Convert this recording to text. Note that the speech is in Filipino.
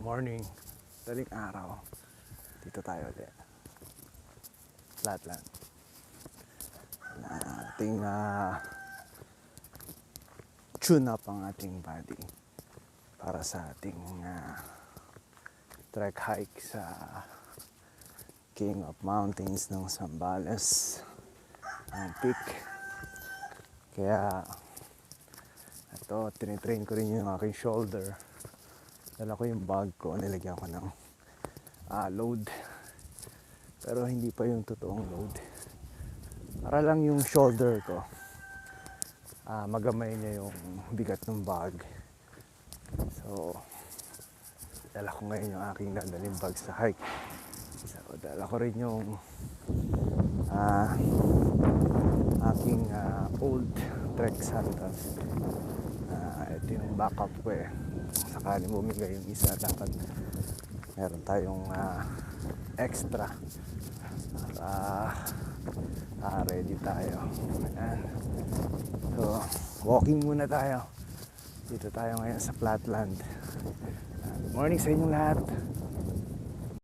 morning, daling araw. Dito tayo ulit. Flatland. Na ating ah, tune up ang ating body para sa ating ah, trek hike sa King of Mountains ng Zambales ang peak. Kaya ito, tinitrain ko rin yung aking shoulder. Dala ko yung bag ko, nilagyan ko ng ah, load. Pero hindi pa yung totoong load. Para lang yung shoulder ko. ah, magamay niya yung bigat ng bag. So, dala ko ngayon yung aking dadaling bag sa hike. So, dala ko rin yung ah, aking ah, old trek sandals. Ah, ito yung backup ko eh. Sakali bumigay yung isa, dapat meron tayong ah, extra para ah, ready tayo. Ayan. So, walking muna tayo. Dito tayo ngayon sa flatland. Ah, good morning sa inyong lahat.